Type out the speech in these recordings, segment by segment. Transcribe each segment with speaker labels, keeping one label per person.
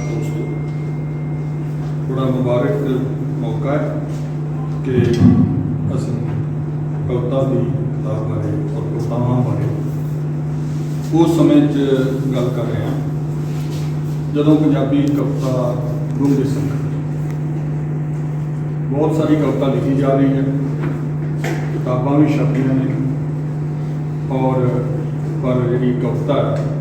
Speaker 1: ਦੋਸਤੋ, ਬੜਾ ਮੁਬਾਰਕ ਮੌਕਾ ਹੈ ਕਿ ਅਸੀਂ ਕਵਿਤਾ ਦੀ ਕਿਤਾਬ ਬਾਰੇ ਔਰ ਕਵਿਤਾਵਾਂ ਬਾਰੇ ਉਸ ਸਮੇਂ 'ਚ ਗੱਲ ਕਰ ਰਹੇ ਹਾਂ। ਜਦੋਂ ਪੰਜਾਬੀ ਕਵਿਤਾ ਗੁੰਗੇ ਸੰਕਟ ਬਹੁਤ ਸਾਰੀ ਕਵਿਤਾ ਲਿਖੀ ਜਾ ਰਹੀ ਹੈ, ਕਿਤਾਬਾਂ ਵੀ ਛਪੀਆਂ ਨੇ ਔਰ ਪਰ ਜਿਹੜੀ ਕਵਿਤਾ ਹੈ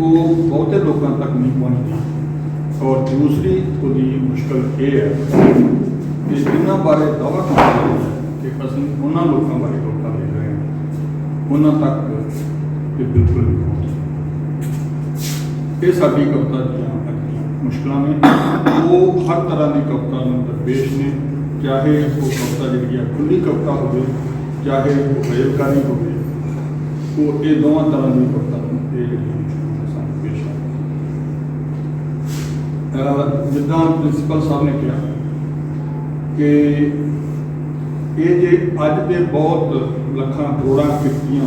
Speaker 1: ਉਹ ਬਹੁਤੇ ਲੋਕਾਂ ਤੱਕ ਨਹੀਂ ਪਹੁੰਚਦੀ। ਔਰ ਦੂਸਰੀ ਉਹਦੀ ਮੁਸ਼ਕਲ ਇਹ ਹੈ ਕਿ ਜਿਨ੍ਹਾਂ ਬਾਰੇ ਦਾਅਵਾ ਕੀਤਾ ਜਾਂਦਾ ਕਿ ਅਸੀਂ ਉਹਨਾਂ ਲੋਕਾਂ ਬਾਰੇ ਕਵਿਤਾ ਲਿਖ ਰਹੇ ਹਾਂ। ਉਹਨਾਂ ਤੱਕ ਇਹ ਬਿਲਕੁਲ ਨਹੀਂ ਪਹੁੰਚਦੀ। ਇਹ ਸਾਡੀ ਕਵਿਤਾ ਦੀਆਂ ਅੱਗੀਆਂ ਮੁਸ਼ਕਲਾਂ ਨੇ। ਉਹ ਹਰ ਤਰ੍ਹਾਂ ਦੀ ਕਵਿਤਾ ਨੂੰ ਦਰਪੇਸ਼ ਨੇ। ਚਾਹੇ ਉਹ ਕਵਿਤਾ ਜਿਹੜੀ ਆ ਖੁੱਲੀ ਕਵਿਤਾ ਹੋਵੇ, ਚਾਹੇ ਉਹ ਗਜ਼ਲਕਾਰੀ ਹੋਵੇ, ਉਹ ਇਹ ਦੋਵਾਂ ਤਰ੍ਹਾਂ ਦੀ ਕਵਿਤਾ ਨੂੰ, ਇਹ ਜਿਹੜੀ ਮੁਸ਼ਕਲਾਂ ਸਾਨੂੰ ਪੇਸ਼ ਆ ਅਹ ਜਿੱਦਾਂ ਪ੍ਰਿੰਸੀਪਲ ਸਾਹਿਬ ਨੇ ਕਿਹਾ ਕਿ ਇਹ ਜੇ ਅੱਜ ਦੇ ਬਹੁਤ ਲੱਖਾਂ ਕਰੋੜਾਂ ਕਿਰਤੀਆਂ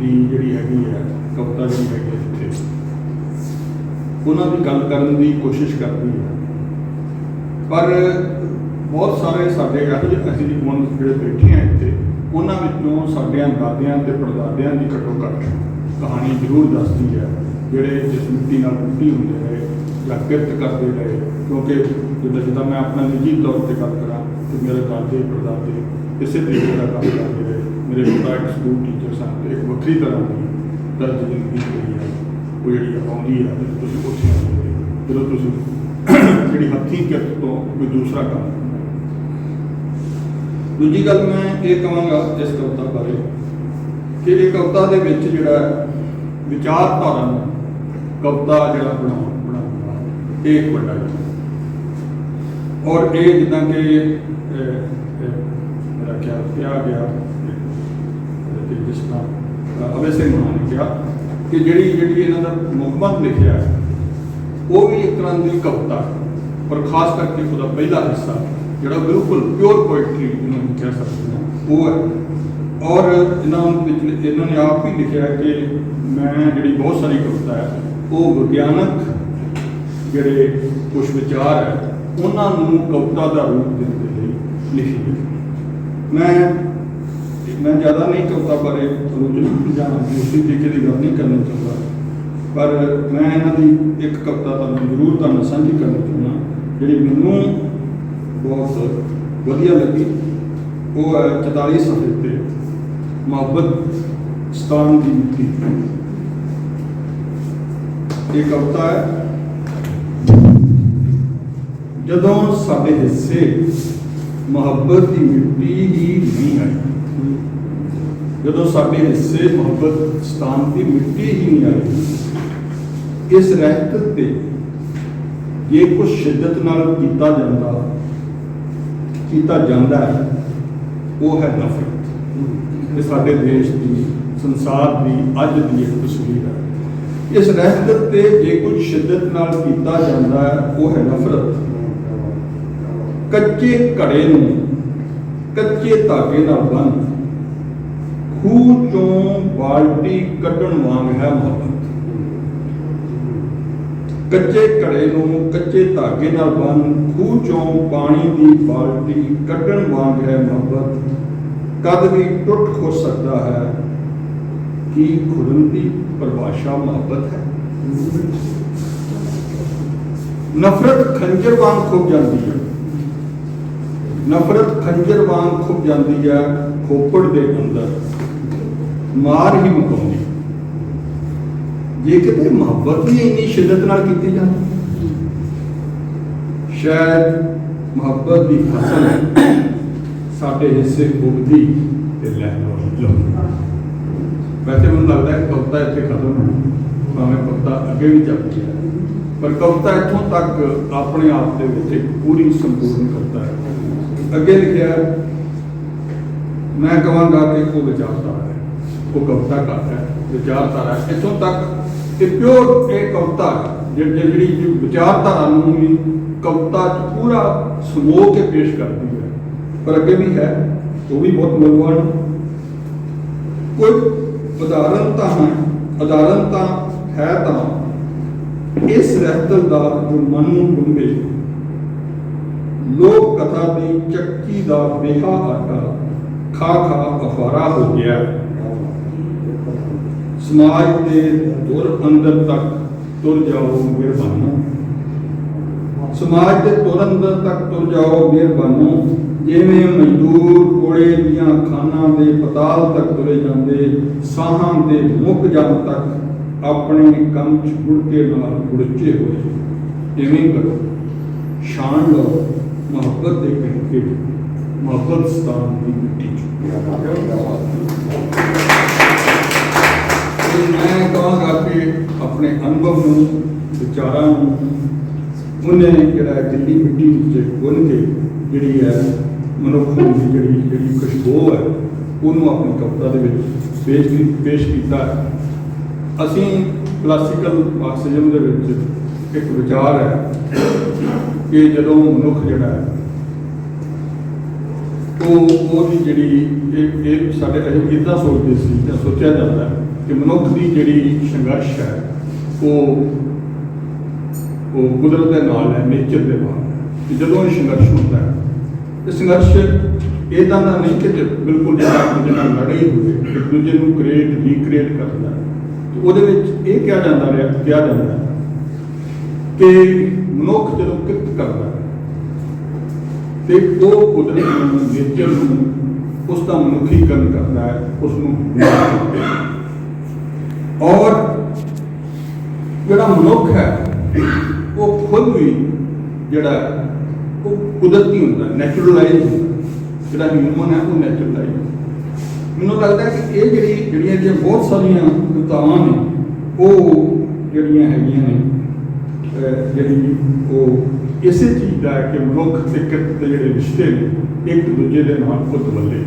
Speaker 1: ਦੀ ਜਿਹੜੀ ਹੈਗੀ ਹੈ, ਕਵਿਤਾ ਜਿਹੜੀ ਹੈਗੀ ਹੈ ਇੱਥੇ, ਉਹਨਾਂ ਦੀ ਗੱਲ ਕਰਨ ਦੀ ਕੋਸ਼ਿਸ਼ ਕਰਦੀ ਹੈ। ਪਰ ਬਹੁਤ ਸਾਰੇ ਸਾਡੇ ਅੱਜ ਅਸੀਂ ਹੁਣ ਜਿਹੜੇ ਬੈਠੇ ਆ ਇੱਥੇ, ਉਹਨਾਂ ਵਿੱਚੋਂ ਸਾਡਿਆਂ ਦਾਦਿਆਂ ਤੇ ਪੜਦਾਦਿਆਂ ਦੀ ਘੱਟੋ ਘੱਟ ਕਹਾਣੀ ਜ਼ਰੂਰ ਦੱਸਦੀ ਹੈ, ਜਿਹੜੇ ਜਿਸ ਮਿੱਟੀ ਨਾਲ ਮਿੱਟੀ ਹੁੰਦੇ ਰਹੇ ਜਾਂ ਕਿਰਤ ਕਰਦੇ ਰਹੇ। ਕਿਉਂਕਿ ਜਿੱਦਾਂ ਜਿੱਦਾਂ ਮੈਂ ਆਪਣਾ ਨਿੱਜੀ ਤੌਰ ਤੇ ਗੱਲ ਕਰਾਂ ਤੇ ਮੇਰੇ ਦਾਦੇ, ਪੜਦਾਦੇ ਇਸੇ ਤਰੀਕੇ ਦਾ ਕੰਮ ਕਰਦੇ ਰਹੇ। ਮੇਰੇ ਪਿਤਾ ਇੱਕ ਸਕੂਲ ਟੀਚਰ ਸਨ ਤੇ ਇੱਕ ਵੱਖਰੀ ਤਰ੍ਹਾਂ ਦੀ ਦਰਜ ਜ਼ਿੰਦਗੀ ਜਿਹੜੀ ਹੈ ਉਹ ਜਿਹੜੀ ਆਉਂਦੀ ਹੈ ਜਦੋਂ ਤੁਸੀਂ ਉੱਥੇ ਆਉਂਦੇ ਜਦੋਂ ਤੁਸੀਂ ਜਿਹੜੀ ਹੱਥੀਂ ਕਿਰਤ ਤੋਂ ਕੋਈ ਦੂਸਰਾ ਕੰਮ ਦੂਜੀ ਗੱਲ ਮੈਂ ਇਹ ਕਹਾਂਗਾ ਇਸ ਕਵਿਤਾ ਬਾਰੇ ਕਿ ਇਹ ਕਵਿਤਾ ਦੇ ਵਿੱਚ ਜਿਹੜਾ ਵਿਚਾਰਧਾਰਾ ਨੂੰ ਕਵਿਤਾ ਜਿਹੜਾ ਬਣਾਉਣ ਬਣਾਉਣਾ ਇੱਕ ਵੱਡਾ ਔਰ ਇਹ ਜਿੱਦਾਂ ਕਿ ਮੇਰਾ ਖਿਆਲ ਕਿਹਾ ਗਿਆ ਕਿ ਜਿਸ ਤਰ੍ਹਾਂ ਅਹ, ਅਭੈ ਸਿੰਘ ਮਾਨ ਨੇ ਕਿਹਾ ਕਿ ਜਿਹੜੀ ਜਿਹੜੀ ਇਹਨਾਂ ਦਾ ਮੁਕਮਲ ਲਿਖਿਆ ਉਹ ਵੀ ਇੱਕ ਤਰ੍ਹਾਂ ਦੀ ਕਵਿਤਾ ਹੈ ਪਰ ਖਾਸ ਕਰਕੇ ਉਹਦਾ ਪਹਿਲਾ ਹਿੱਸਾ ਜਿਹੜਾ ਬਿਲਕੁਲ ਪਿਓਰ ਪੋਇਟਰੀ ਜਿਹਨੂੰ ਅਸੀਂ ਕਹਿ ਸਕਦੇ ਹਾਂ ਉਹ ਹੈ। ਔਰ ਇਹਨਾਂ ਪਿਛਲੇ ਇਹਨਾਂ ਨੇ ਆਪ ਹੀ ਲਿਖਿਆ ਕਿ ਮੈਂ ਜਿਹੜੀ ਬਹੁਤ ਸਾਰੀ ਕਵਿਤਾ ਹੈ ਉਹ ਵਿਗਿਆਨਕ ਜਿਹੜੇ ਕੁਝ ਵਿਚਾਰ ਹੈ, ਉਹਨਾਂ ਨੂੰ ਕਵਿਤਾ ਦਾ ਰੂਪ ਦੇਣ ਦੇ ਲਈ ਲਿਖੀ ਹੈ ਮੈਂ ਮੈਂ ਜ਼ਿਆਦਾ ਨਹੀਂ ਕਵਿਤਾ ਬਾਰੇ ਤੁਹਾਨੂੰ ਜਾਂ ਦੂਸਰੀ ਤਰੀਕੇ ਦੀ ਗੱਲ ਨਹੀਂ ਕਰਨੀ ਚਾਹੁੰਦਾ। ਪਰ ਮੈਂ ਇਹਨਾਂ ਦੀ ਇੱਕ ਕਵਿਤਾ ਤੁਹਾਨੂੰ ਜ਼ਰੂਰ ਤੁਹਾਨੂੰ ਸਾਂਝੀ ਕਰਨੀ ਚਾਹੁੰਦਾ, ਜਿਹੜੀ ਮੈਨੂੰ ਬਹੁਤ ਵਧੀਆ ਲੱਗੀ। ਉਹ ਹੈ 44 ਸਫ਼ੇ ਤੇ ਮੁਹੱਬਤ ਸਤਾਨ ਦੀ ਮਿੱਟੀ ਇਹ ਕਵਿਤਾ ਹੈ ਜਦੋਂ ਸਾਡੇ ਹਿੱਸੇ ਮੁਹੱਬਤ ਦੀ ਮਿੱਟੀ ਹੀ ਨਹੀਂ ਆਈ, ਜਦੋਂ ਸਾਡੇ ਹਿੱਸੇ ਮੁਹੱਬਤ ਸਤਾਨ ਦੀ ਮਿੱਟੀ ਹੀ ਨਹੀਂ ਆਈ, ਇਸ ਰਹਿਤ ਤੇ ਜੇ ਕੁਝ ਸ਼ਿੱਦਤ ਨਾਲ ਕੀਤਾ ਜਾਂਦਾ ਕੀਤਾ ਜਾਂਦਾ ਹੈ, ਉਹ ਹੈ ਨਫ਼ਰਤ। ਇਹ ਸਾਡੇ ਦੇਸ਼ ਦੀ, ਸੰਸਾਰ ਦੀ, ਅੱਜ ਦੀ ਇੱਕ ਤਸਵੀਰ ਹੈ। ਇਸ ਰਹਿਤ ਤੇ ਜੇ ਕੁਝ ਸ਼ਿੱਦਤ ਨਾਲ ਕੀਤਾ ਜਾਂਦਾ ਹੈ, ਉਹ ਹੈ ਨਫ਼ਰਤ। ਕੱਚੇ ਘੜੇ ਨੂੰ, ਕੱਚੇ ਧਾਗੇ ਨਾਲ ਬੰਨ੍ਹ। ਖੂਹ ਚੋਂ ਬਾਲਟੀ ਕੱਢਣ ਵਾਂਗ ਹੈ ਮੁਹੱਬਤ। ਕੱਚੇ ਘੜੇ ਨੂੰ ਕੱਚੇ ਧਾਗੇ ਨਾਲ ਬੰਨ ਖੂਹ ਚੋਂ ਪਾਣੀ ਦੀ ਬਾਲਟੀ ਕੱਢਣ ਵਾਂਗ ਹੈ ਮੁਹੱਬਤ। ਕਦ ਵੀ ਟੁੱਟ ਹੋ ਸਕਦਾ ਹੈ ਕੀ ਖੁਦਨ ਦੀ ਪਰਿਭਾਸ਼ਾ ਮੁਹੱਬਤ ਹੈ। ਨਫ਼ਰਤ ਖੰਜਰ ਵਾਂਗ ਖੁੱਭ ਜਾਂਦੀ ਹੈ। ਨਫ਼ਰਤ ਖੰਜਰ ਵਾਂਗ ਖੁੱਭ ਜਾਂਦੀ ਹੈ, ਖੋਪੜ ਦੇ ਅੰਦਰ। ਮਾਰ ਹੀ ਮੁਕਾਉਂਦੀ। ਜੇ ਕਿਤੇ ਮੁਹੱਬਤ ਹੀ ਇੰਨੀ ਸ਼ਿੱਦਤ ਨਾਲ ਕੀਤੀ ਜਾਂਦੀ ਸ਼ਾਇਦ ਮੁਹੱਬਤ ਦੀ ਫਸਲ ਸਾਡੇ ਹਿੱਸੇ ਉੱਗਦੀ ਤੇ ਲਹਿਰਾਉਂਦੀ ਵੈਸੇ ਮੈਨੂੰ ਲੱਗਦਾ ਹੈ ਕਵਿਤਾ ਇੱਥੇ ਖਤਮ ਹੋਣੀ ਭਾਵੇਂ ਕਵਿਤਾ ਅੱਗੇ ਵੀ ਚੱਲਦੀ ਹੈ। ਪਰ ਕਵਿਤਾ ਇੱਥੋਂ ਤੱਕ ਆਪਣੇ ਆਪ ਦੇ ਵਿੱਚ ਇੱਕ ਪੂਰੀ ਸੰਪੂਰਨ ਕਵਿਤਾ ਹੈ। ਅੱਗੇ ਲਿਖਿਆ, ਮੈਂ ਕਹਾਂਗਾ ਕਿ ਉਹ ਵਿਚਾਰਧਾਰਾ ਹੈ, ਉਹ ਕਵਿਤਾ ਘੱਟ ਹੈ, ਵਿਚਾਰਧਾਰਾ ਇੱਥੋਂ ਤੱਕ ਇਹ ਪਿਓਰ ਇਹ ਕਵਿਤਾ ਜਿਹੜੀ ਜਿਹੜੀ ਵਿਚਾਰਧਾਰਾ ਨੂੰ ਵੀ ਕਵਿਤਾ ਪੂਰਾ ਸਮੋ ਕੇ ਪੇਸ਼ ਕਰਦੀ ਹੈ। ਪਰ ਅੱਗੇ ਵੀ ਹੈ, ਉਹ ਵੀ ਬਹੁਤ ਮੂਲਵਾਨ ਕੋਈ ਉਦਾਹਰਨ ਤਾਂ ਹੈ, ਉਦਾਹਰਨ ਤਾਂ ਹੈ ਤਾਂ ਇਸ ਰਹਿਤਲ ਦਾ ਜੋ ਮਨ ਨੂੰ ਡੁੰਬੇ ਲੋਕ ਕਥਾ ਦੀ ਚੱਕੀ ਦਾ ਬੇਹਾ ਆਟਾ ਖਾ ਖਾ ਅਫਾਰਾ ਹੋ ਗਿਆ। ਸਮਾਜ ਦੇ ਦੁਰ ਅੰਦਰ ਤੱਕ ਤੁਰ ਜਾਓ ਮਿਹਰਬਾਨੋ। ਸਮਾਜ ਦੇ ਤੁਰ ਅੰਦਰ ਤੱਕ ਤੁਰ ਜਾਓ ਮਿਹਰਬਾਨੋ। ਜਿਵੇਂ ਮਜ਼ਦੂਰ ਕੋਲੇ ਦੀਆਂ ਖਾਨਾਂ ਦੇ ਪਤਾਲ ਤੱਕ ਤੁਰੇ ਜਾਂਦੇ, ਸਾਹਾਂ ਦੇ ਮੁੱਕ ਜਾਣ ਤੱਕ ਆਪਣੇ ਕੰਮ ਚ ਕੇ ਨਾਲ ਗੁੜਚੇ ਹੋਏ। ਇਵੇਂ ਕਰੋ, ਸ਼ਾਨ ਲਓ। ਮੁਹੱਬਤ ਦੇ ਕਹਿੰਕੇ ਮੁਹੱਬਤ ਸਤਾਨ ਦੀ ਮਿੱਟੀ ਤੇ ਮੈਂ ਕਹਾਂਗਾ ਕਿ ਆਪਣੇ ਅਨੁਭਵ ਨੂੰ, ਵਿਚਾਰਾਂ ਨੂੰ, ਉਹਨੇ ਜਿਹੜਾ ਦਿੱਲੀ ਮਿੱਟੀ ਵਿੱਚ ਗੁੰਨ ਕੇ ਜਿਹੜੀ ਹੈ ਮਨੁੱਖ ਦੀ ਜਿਹੜੀ ਜਿਹੜੀ ਖੁਸ਼ਬੂ ਹੈ, ਉਹਨੂੰ ਆਪਣੀ ਕਵਿਤਾ ਦੇ ਵਿੱਚ ਪੇਸ਼ ਪੇਸ਼ ਕੀਤਾ ਹੈ। ਅਸੀਂ ਕਲਾਸੀਕਲ ਮਾਰਕਸਿਜ਼ਮ ਦੇ ਵਿੱਚ ਇੱਕ ਵਿਚਾਰ ਹੈ ਕਿ ਜਦੋਂ ਮਨੁੱਖ ਜਿਹੜਾ ਹੈ, ਉਹ ਉਹਦੀ ਜਿਹੜੀ ਇਹ ਇਹ ਸਾਡੇ ਅਸੀਂ ਇਦਾਂ ਸੋਚਦੇ ਸੀ ਜਾਂ ਸੋਚਿਆ ਜਾਂਦਾ ਕਿ ਮਨੁੱਖ ਦੀ ਜਿਹੜੀ ਸੰਘਰਸ਼ ਹੈ, ਉਹ ਉਹ ਕੁਦਰਤ ਦੇ ਨਾਲ ਹੈ ਨੇਚਰ ਦੇ ਨਾਲ ਕਿ ਜਦੋਂ ਇਹ ਸੰਘਰਸ਼ ਹੁੰਦਾ ਹੈ ਇਹ ਸੰਘਰਸ਼ ਇਦਾਂ ਦਾ ਨਹੀਂ ਕਿ ਬਿਲਕੁਲ ਜਿਹੜਾ ਦੂਜੇ ਨਾਲ ਲੜੇ ਹੋਵੇ, ਇੱਕ ਦੂਜੇ ਨੂੰ ਕ੍ਰੀਏਟ ਰੀਕ੍ਰੀਏਟ ਕਰਦਾ ਤੇ ਉਹਦੇ ਵਿੱਚ ਇਹ ਕਿਹਾ ਜਾਂਦਾ ਰਿਹਾ, ਕਿਹਾ ਜਾਂਦਾ ਕਿ ਮਨੁੱਖ ਜਦੋਂ ਕਿਰਤ ਕਰਦਾ ਹੈ, ਤੇ ਉਹ ਕੁਦਰਤ ਨੂੰ, ਨੇਚਰ ਨੂੰ, ਉਸ ਦਾ ਮਨੁੱਖੀਕਰਨ ਕਰਦਾ ਹੈ, ਉਸ ਨੂੰ ਔਰ ਜਿਹੜਾ ਮਨੁੱਖ ਹੈ, ਉਹ ਖੁਦ ਵੀ ਜਿਹੜਾ ਉਹ ਕੁਦਰਤੀ ਹੁੰਦਾ ਨੈਚੁਰਲਾਈਜ਼ ਜਿਹੜਾ ਹਿਊਮਨ ਹੈ, ਉਹ ਨੈਚੁਰਲਾਈਜ਼ ਮੈਨੂੰ ਲੱਗਦਾ ਕਿ ਇਹ ਜਿਹੜੀ, ਜਿਹੜੀਆਂ ਜਿਹੜੀਆਂ ਬਹੁਤ ਸਾਰੀਆਂ ਕਵਿਤਾਵਾਂ ਨੇ, ਉਹ ਜਿਹੜੀਆਂ ਹੈਗੀਆਂ ਨੇ ਜਿਹੜੀ ਉਹ ਇਸੇ ਚੀਜ਼ ਦਾ ਹੈ ਕਿ ਮਨੁੱਖ ਤੇ ਕਿਰਤ ਦੇ ਜਿਹੜੇ ਰਿਸ਼ਤੇ ਨੇ, ਇੱਕ ਦੂਜੇ ਦੇ ਨਾਲ ਖੁਦ ਵੱਲੇ